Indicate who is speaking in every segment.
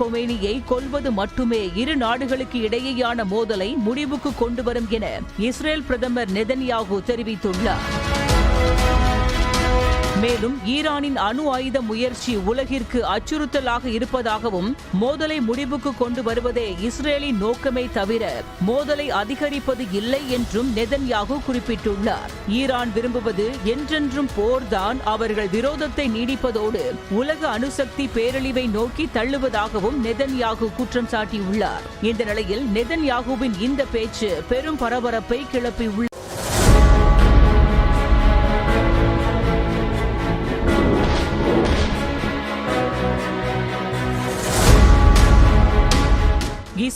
Speaker 1: கொமேனியை கொல்வது மட்டுமே இரு நாடுகளுக்கு இடையேயான மோதலை முடிவுக்கு கொண்டு வரும் என இஸ்ரேல் பிரதமர் நெதன்யாகு தெரிவித்துள்ளார். மேலும் ஈரானின் அணு ஆயுத முயற்சி உலகிற்கு அச்சுறுத்தலாக இருப்பதாகவும் மோதலை முடிவுக்கு கொண்டு வருவதே இஸ்ரேலின் நோக்கமே தவிர மோதலை அதிகரிப்பது இல்லை என்றும் நெதன்யாகு குறிப்பிட்டுள்ளார். ஈரான் விரும்புவது என்றென்றும் போர்தான் அவர்கள் விரோதத்தை நீடிப்பதோடு உலக அணுசக்தி பேரழிவை நோக்கி தள்ளுவதாகவும் நெதன்யாகு குற்றம் சாட்டியுள்ளார். இந்த நிலையில் நெதன்யாகுவின் இந்த பேச்சு பெரும் பரபரப்பை கிளப்பியுள்ளது.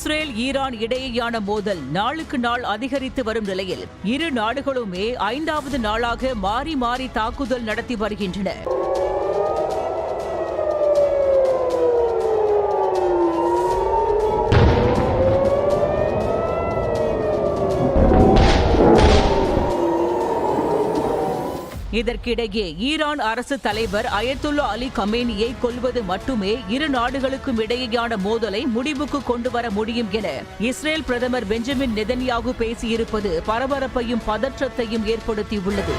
Speaker 1: இஸ்ரேல் ஈரான் இடையேயான மோதல் நாளுக்கு நாள் அதிகரித்து வரும் நிலையில் இரு நாடுகளுமே ஐந்தாவது நாளாக மாறி மாறி தாக்குதல் நடத்தி வருகின்றன. இதற்கிடையே ஈரான் அரசு தலைவர் அயத்துல்லா அலி கமேனியை கொல்வது மட்டுமே இரு நாடுகளுக்கும் இடையேயான மோதலை முடிவுக்கு கொண்டு வர முடியும் என இஸ்ரேல் பிரதமர் பெஞ்சமின் நெதன்யாகு பேசியிருப்பது பரபரப்பையும் பதற்றத்தையும் ஏற்படுத்தியுள்ளது.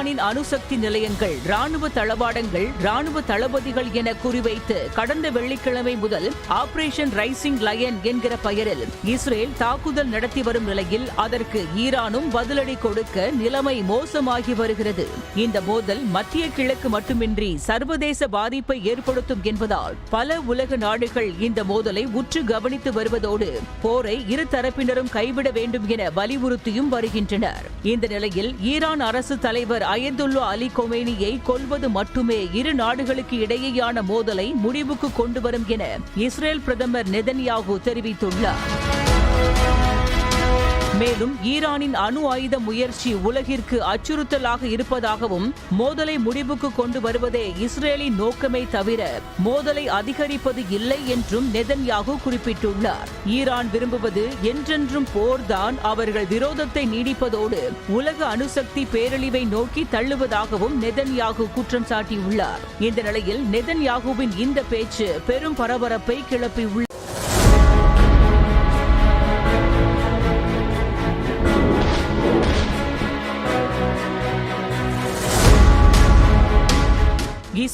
Speaker 1: ஈரானின் அணுசக்தி நிலையங்கள் ராணுவ தளவாடங்கள் ராணுவ தளபதிகள் என குறிவைத்து கடந்த வெள்ளிக்கிழமை முதல் ஆபரேஷன் ரைசிங் லயன் என்கிற பெயரில் இஸ்ரேல் தாக்குதல் நடத்தி வரும் நிலையில் அதற்கு ஈரானும் பதிலடி கொடுக்க நிலைமை மோசமாகி வருகிறது. இந்த மோதல் மத்திய கிழக்கு மட்டுமின்றி சர்வதேச பாதிப்பை ஏற்படுத்தும் என்பதால் பல உலக நாடுகள் இந்த மோதலை உற்று கவனித்து வருவதோடு போரை இரு தரப்பினரும் கைவிட வேண்டும் என வலியுறுத்தியும் வருகின்றனர். இந்த நிலையில் ஈரான் அரசு தலைவர் அயதுல்லா அலி கொமேனியை கொல்வது மட்டுமே இரு நாடுகளுக்கு இடையேயான மோதலை முடிவுக்கு கொண்டு வரும் என இஸ்ரேல் பிரதமர் நெதன்யாகு தெரிவித்துள்ளார். மேலும் ஈரானின் அணு ஆயுத முயற்சி உலகிற்கு அச்சுறுத்தலாக இருப்பதாகவும் மோதலை முடிவுக்கு கொண்டு வருவதே இஸ்ரேலின் நோக்கமே தவிர மோதலை அதிகரிப்பது இல்லை என்றும் நெதன்யாகு குறிப்பிட்டுள்ளார். ஈரான் விரும்புவது என்றென்றும் போர்தான் அவர்கள் விரோதத்தை நீடிப்பதோடு உலக அணுசக்தி பேரழிவை நோக்கி தள்ளுவதாகவும் நெதன்யாகு குற்றம் சாட்டியுள்ளார். இந்த நிலையில் நெதன்யாகுவின் இந்த பேச்சு பெரும் பரபரப்பை கிளப்பியுள்ளது.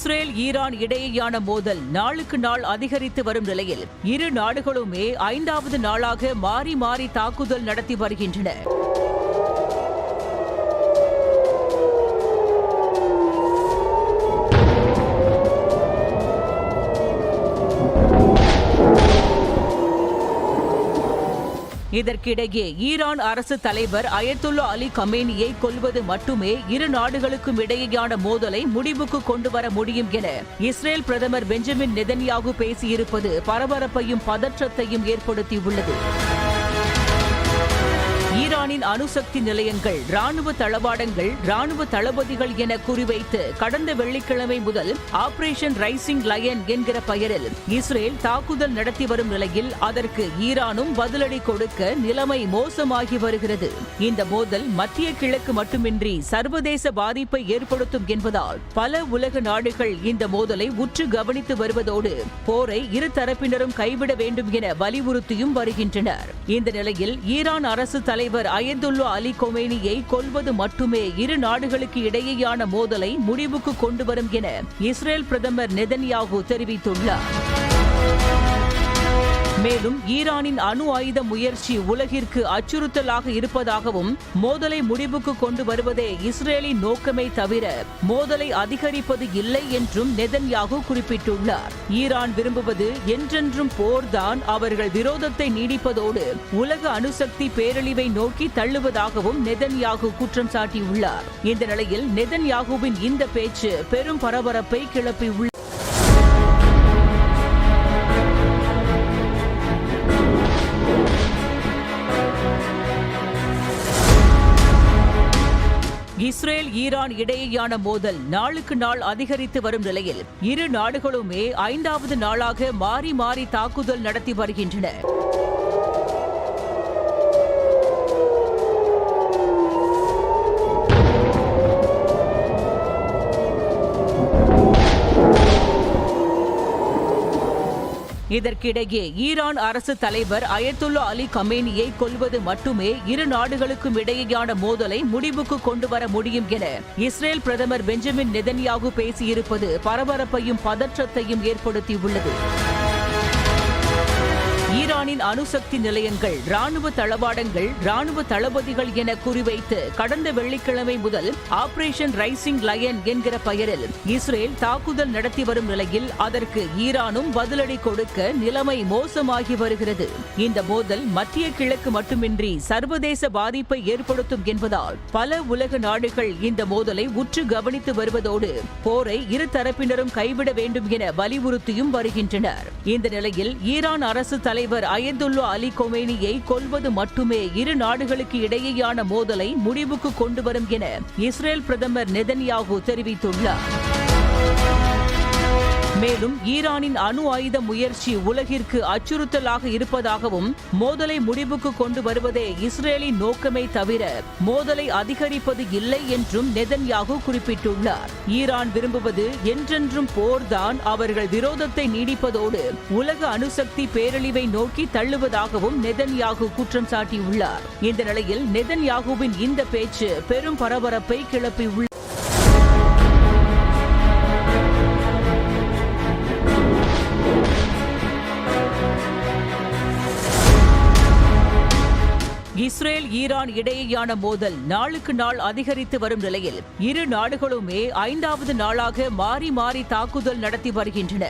Speaker 1: இஸ்ரேல் ஈரான் இடையேயான மோதல் நாளுக்கு நாள் அதிகரித்து வரும் நிலையில் இரு நாடுகளுமே ஐந்தாவது நாளாக மாறி மாறி தாக்குதல் நடத்தி வருகின்றன. இதற்கிடையே ஈரான் அரசு தலைவர் அயத்துல்லா அலி கமேனியை கொல்வது மட்டுமே இரு நாடுகளுக்கும் இடையேயான மோதலை முடிவுக்கு கொண்டு வர முடியும் என இஸ்ரேல் பிரதமர் பெஞ்சமின் நெதன்யாகு பேசியிருப்பது பரபரப்பையும் பதற்றத்தையும் ஏற்படுத்தியுள்ளது. ஈரானின் அணுசக்தி நிலையங்கள் ராணுவ தளவாடங்கள் ராணுவ தளபதிகள் என குறிவைத்து கடந்த வெள்ளிக்கிழமை முதல் ஆபரேஷன் ரைசிங் லயன் என்கிற பெயரில் இஸ்ரேல் தாக்குதல் நடத்தி வரும் நிலையில் அதற்கு ஈரானும் பதிலடி கொடுக்க நிலைமை மோசமாகி வருகிறது. இந்த மோதல் மத்திய கிழக்கு மட்டுமின்றி சர்வதேச பாதிப்பை ஏற்படுத்தும் என்பதால் பல உலக நாடுகள் இந்த மோதலை உற்று கவனித்து வருவதோடு போரை இரு தரப்பினரும் கைவிட வேண்டும் என வலியுறுத்தியும் வருகின்றனர். இந்த நிலையில் ஈரான் அரசு தலைவர் ஐ அயதுல்லா அலி கொமேனியை கொல்வது மட்டுமே இரு நாடுகளுக்கு இடையேயான மோதலை முடிவுக்கு கொண்டு வரும் என இஸ்ரேல் பிரதமர் நெதன்யாகு தெரிவித்துள்ளார். மேலும் ஈரானின் அணு ஆயுத முயற்சி உலகிற்கு அச்சுறுத்தலாக இருப்பதாகவும் மோதலை முடிவுக்கு கொண்டு வருவதே இஸ்ரேலின் நோக்கமே தவிர மோதலை அதிகரிப்பது இல்லை என்றும் நெதன்யாகு குறிப்பிட்டுள்ளார். ஈரான் விரும்புவது என்றென்றும் போர்தான் அவர்கள் விரோதத்தை நீடிப்பதோடு உலக அணுசக்தி பேரழிவை நோக்கி தள்ளுவதாகவும் நெதன்யாகு குற்றம் சாட்டியுள்ளார். இந்த நிலையில் நெதன்யாகுவின் இந்த பேச்சு பெரும் பரபரப்பை கிளப்பியுள்ளது. இஸ்ரேல் ஈரான் இடையேயான மோதல் நாளுக்கு நாள் அதிகரித்து வரும் நிலையில் இரு நாடுகளுமே ஐந்தாவது நாளாக மாறி மாறி தாக்குதல் நடத்தி வருகின்றன. இதற்கிடையே ஈரான் அரசு தலைவர் அயத்துல்லா அலி கமேனியை கொல்வது மட்டுமே இரு நாடுகளுக்கும் இடையேயான மோதலை முடிவுக்கு கொண்டு வர முடியும் என இஸ்ரேல் பிரதமர் பெஞ்சமின் நெதன்யாகு பேசியிருப்பது பரபரப்பையும் பதற்றத்தையும் ஏற்படுத்தியுள்ளது. ஈரானின் அணுசக்தி நிலையங்கள் ராணுவ தளவாடங்கள் ராணுவ தளபதிகள் என குறிவைத்து கடந்த வெள்ளிக்கிழமை முதல் ஆபரேஷன் ரைசிங் லயன் என்கிற பெயரில் இஸ்ரேல் தாக்குதல் நடத்தி வரும் நிலையில் அதற்கு ஈரானும் பதிலடி கொடுக்க நிலைமை மோசமாகி வருகிறது. இந்த மோதல் மத்திய கிழக்கு மட்டுமின்றி சர்வதேச பாதிப்பை ஏற்படுத்தும் என்பதால் பல உலக நாடுகள் இந்த மோதலை உற்று கவனித்து வருவதோடு போரை இரு தரப்பினரும் கைவிட வேண்டும் என வலியுறுத்தியும் வருகின்றனர். இந்த நிலையில் ஈரான் அரசு தலைவர் அயதுல்லா அலி கொமேனியை கொல்வது மட்டுமே இரு நாடுகளுக்கு இடையேயான மோதலை முடிவுக்கு கொண்டு வரும் என இஸ்ரேல் பிரதமர் நெதன்யாகு தெரிவித்துள்ளார். மேலும் ஈரானின் அணு ஆயுத முயற்சி உலகிற்கு அச்சுறுத்தலாக இருப்பதாகவும் மோதலை முடிவுக்கு கொண்டு வருவதே இஸ்ரேலின் நோக்கமே தவிர மோதலை அதிகரிப்பது இல்லை என்றும் நெதன்யாகு குறிப்பிட்டுள்ளார். ஈரான் விரும்புவது என்றென்றும் போர்தான் அவர்கள் விரோதத்தை நீடிப்பதோடு உலக அணுசக்தி பேரழிவை நோக்கி தள்ளுவதாகவும் நெதன்யாகு குற்றம் சாட்டியுள்ளார். இந்த நிலையில் நெதன்யாகுவின் இந்த பேச்சு பெரும் பரபரப்பை கிளப்பியுள்ளது. இஸ்ரேல் ஈரான் இடையேயான மோதல் நாளுக்கு நாள் அதிகரித்து வரும் நிலையில் இரு நாடுகளுமே ஐந்தாவது நாளாக மாறி மாறி தாக்குதல் நடத்தி வருகின்றன.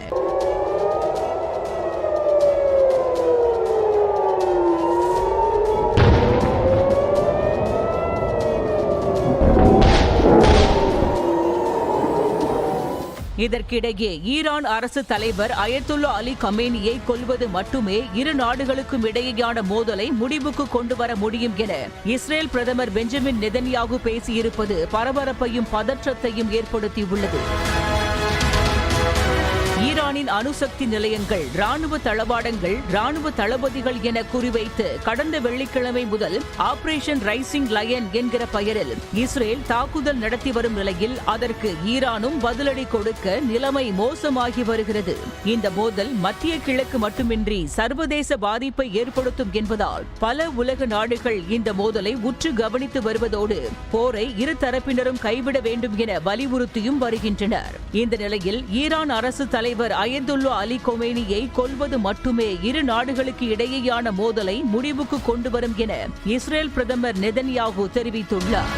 Speaker 1: இதற்கிடையே ஈரான் அரசு தலைவர் அயத்துல்லா அலி கமேனியை கொல்வது மட்டுமே இரு நாடுகளுக்கும் இடையேயான மோதலை முடிவுக்கு கொண்டு வர முடியும் என இஸ்ரேல் பிரதமர் பெஞ்சமின் நெதன்யாகு பேசியிருப்பது பரபரப்பையும் பதற்றத்தையும் ஏற்படுத்தியுள்ளது. ஈரானின் அணுசக்தி நிலையங்கள் ராணுவ தளவாடங்கள் ராணுவ தளபதிகள் என குறிவைத்து கடந்த வெள்ளிக்கிழமை முதல் ஆபரேஷன் ரைசிங் லயன் என்கிற பெயரில் இஸ்ரேல் தாக்குதல் நடத்தி வரும் நிலையில் அதற்கு ஈரானும் பதிலடி கொடுக்க நிலைமை மோசமாகி வருகிறது. இந்த மோதல் மத்திய கிழக்கு மட்டுமின்றி சர்வதேச பாதிப்பை ஏற்படுத்தும் என்பதால் பல உலக நாடுகள் இந்த மோதலை உற்று கவனித்து வருவதோடு போரை இரு தரப்பினரும் கைவிட வேண்டும் என வலியுறுத்தியும் வருகின்றனர். இந்த நிலையில் ஈரான் அரசு தலைவர் அயதுல்லா அலி கொமேனியை கொல்வது மட்டுமே இரு நாடுகளுக்கு இடையேயான மோதலை முடிவுக்கு கொண்டு வரும் என இஸ்ரேல் பிரதமர் நெதன்யாகு தெரிவித்துள்ளார்.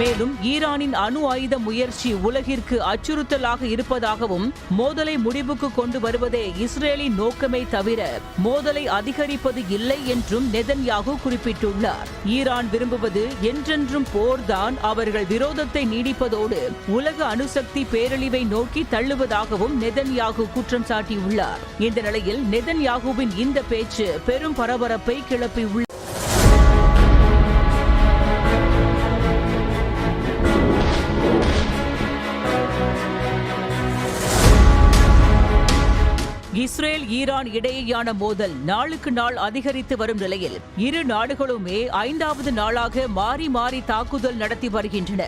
Speaker 1: மேலும் ஈரானின் அணு ஆயுத முயற்சி உலகிற்கு அச்சுறுத்தலாக இருப்பதாகவும் மோதலை முடிவுக்கு கொண்டு வருவதே இஸ்ரேலின் நோக்கமே தவிர மோதலை அதிகரிப்பது இல்லை என்றும் நெதன்யாகு குறிப்பிட்டுள்ளார். ஈரான் விரும்புவது என்றென்றும் போர்தான் அவர்கள் விரோதத்தை நீடிப்பதோடு உலக அணுசக்தி பேரழிவை நோக்கி தள்ளுவதாகவும் நெதன்யாகு குற்றம் சாட்டியுள்ளார். இந்த நிலையில் நெதன்யாகுவின் இந்த பேச்சு பெரும் பரபரப்பை கிளப்பியுள்ளது. ஈரான் இடையேயான மோதல் நாளுக்கு நாள் அதிகரித்து வரும் நிலையில் இரு நாடுகளுமே ஐந்தாவது நாளாக மாறி மாறி தாக்குதல் நடத்தி வருகின்றன.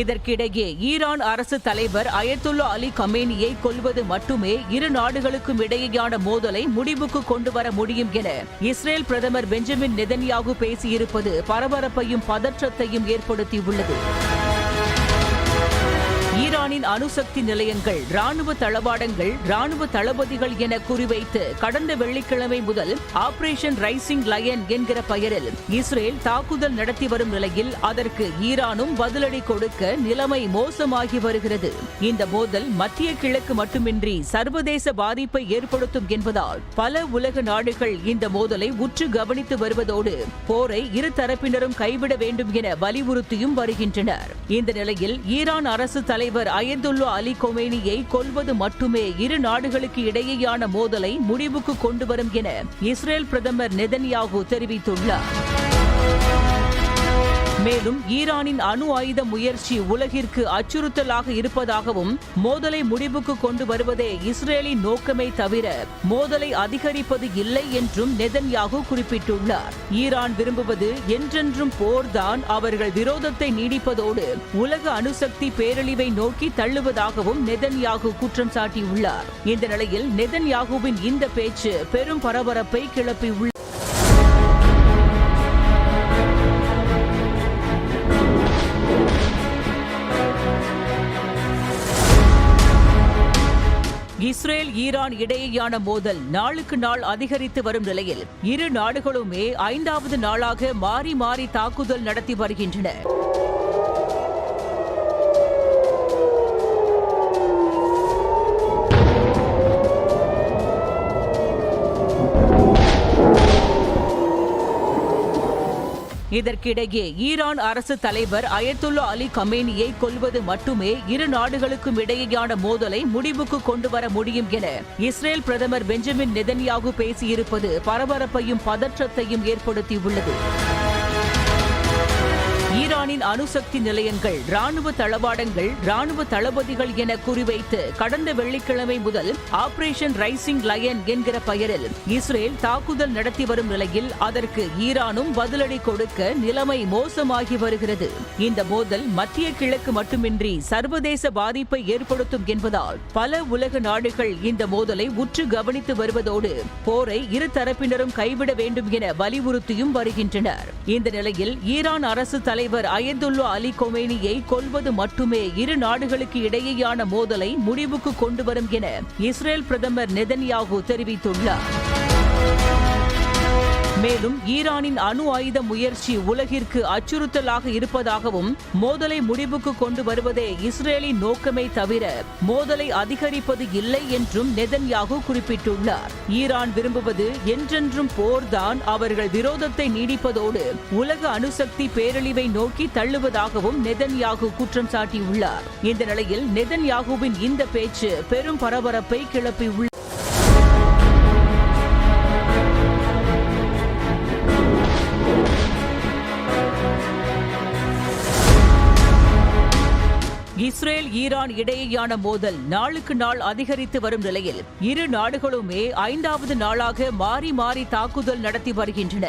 Speaker 1: இதற்கிடையே ஈரான் அரசு தலைவர் அயத்துல்லா அலி கமேனியை கொல்வது மட்டுமே இரு நாடுகளுக்கும் இடையேயான மோதலை முடிவுக்கு கொண்டு வர முடியும் என இஸ்ரேல் பிரதமர் பெஞ்சமின் நெதன்யாகு பேசியிருப்பது பரபரப்பையும் பதற்றத்தையும் ஏற்படுத்தியுள்ளது. ஈரானின் அணுசக்தி நிலையங்கள் ராணுவ தளவாடங்கள் ராணுவ தளபதிகள் என குறிவைத்து கடந்த வெள்ளிக்கிழமை முதல் ஆபரேஷன் ரைசிங் லயன் என்கிற பெயரில் இஸ்ரேல் தாக்குதல் நடத்தி வரும் நிலையில் அதற்கு ஈரானும் பதிலடி கொடுக்க நிலைமை மோசமாகி வருகிறது. இந்த மோதல் மத்திய கிழக்கு மட்டுமின்றி சர்வதேச பாதிப்பை ஏற்படுத்தும் என்பதால் பல உலக நாடுகள் இந்த மோதலை உற்று கவனித்து வருவதோடு போரை இரு தரப்பினரும் கைவிட வேண்டும் என வலியுறுத்தியும் வருகின்றனர். இந்த நிலையில் ஈரான் அரசு தலைவர் அயதுல்லா அலி கொமேனியை கொல்வது மட்டுமே இரு நாடுகளுக்கு இடையேயான மோதலை முடிவுக்கு கொண்டு வரும் என இஸ்ரேல் பிரதமர் நெதன்யாகு தெரிவித்துள்ளார். மேலும் ஈரானின் அணு ஆயுத முயற்சி உலகிற்கு அச்சுறுத்தலாக இருப்பதாகவும் மோதலை முடிவுக்கு கொண்டு வருவதே இஸ்ரேலின் நோக்கமே தவிர மோதலை அதிகரிப்பது இல்லை என்றும் நெதன்யாகு குறிப்பிட்டுள்ளார். ஈரான் விரும்புவது என்றென்றும் போர்தான் அவர்கள் விரோதத்தை நீடிப்பதோடு உலக அணுசக்தி பேரழிவை நோக்கி தள்ளுவதாகவும் நெதன்யாகு குற்றம் சாட்டியுள்ளார். இந்த நிலையில் நெதன்யாகுவின் இந்த பேச்சு பெரும் பரபரப்பை கிளப்பியுள்ளது. இஸ்ரேல் ஈரான் இடையேயான மோதல் நாளுக்கு நாள் அதிகரித்து வரும் நிலையில் இரு நாடுகளுமே ஐந்தாவது நாளாக மாறி மாறி தாக்குதல் நடத்தி வருகின்றன. இதற்கிடையே ஈரான் அரசு தலைவர் அயத்துல்லா அலி கமேனியை கொல்வது மட்டுமே இரு நாடுகளுக்கும் இடையேயான மோதலை முடிவுக்கு கொண்டு வர முடியும் என இஸ்ரேல் பிரதமர் பெஞ்சமின் நெதன்யாகு பேசியிருப்பது பரபரப்பையும் பதற்றத்தையும் ஏற்படுத்தியுள்ளது. ஈரானின் அணுசக்தி நிலையங்கள் ராணுவ தளவாடங்கள் ராணுவ தளபதிகள் என குறிவைத்து கடந்த வெள்ளிக்கிழமை முதல் ஆபரேஷன் ரைசிங் லயன் என்கிற பெயரில் இஸ்ரேல் தாக்குதல் நடத்தி வரும் நிலையில் அதற்கு ஈரானும் பதிலடி கொடுக்க நிலைமை மோசமாகி வருகிறது. இந்த மோதல் மத்திய கிழக்கு மட்டுமின்றி சர்வதேச பாதிப்பை ஏற்படுத்தும் என்பதால் பல உலக நாடுகள் இந்த மோதலை உற்று கவனித்து வருவதோடு போரை இரு தரப்பினரும் கைவிட வேண்டும் என வலியுறுத்தியும் வருகின்றனர். இந்த நிலையில் ஈரான் அரசு தலைவர் ஐ அயதுல்லா அலி கொமேனியை கொல்வது மட்டுமே இரு நாடுகளுக்கு இடையேயான மோதலை முடிவுக்கு கொண்டு வரும் என இஸ்ரேல் பிரதமர் நெதன்யாகு தெரிவித்துள்ளார். மேலும் ஈரானின் அணு ஆயுத முயற்சி உலகிற்கு அச்சுறுத்தலாக இருப்பதாகவும் மோதலை முடிவுக்கு கொண்டு வருவதே இஸ்ரேலின் நோக்கமே தவிர மோதலை அதிகரிப்பது இல்லை என்றும் நெதன்யாகு குறிப்பிட்டுள்ளார். ஈரான் விரும்புவது என்றென்றும் போர்தான் அவர்கள் விரோதத்தை நீடிப்பதோடு உலக அணுசக்தி பேரழிவை நோக்கி தள்ளுவதாகவும் நெதன்யாகு குற்றம் சாட்டியுள்ளார். இந்த நிலையில் நெதன்யாகுவின் இந்த பேச்சு பெரும் பரபரப்பை கிளப்பியுள்ளது. இஸ்ரேல் ஈரான் இடையேயான மோதல் நாளுக்கு நாள் அதிகரித்து வரும் நிலையில் இரு நாடுகளுமே ஐந்தாவது நாளாக மாறி மாறி தாக்குதல் நடத்தி வருகின்றன.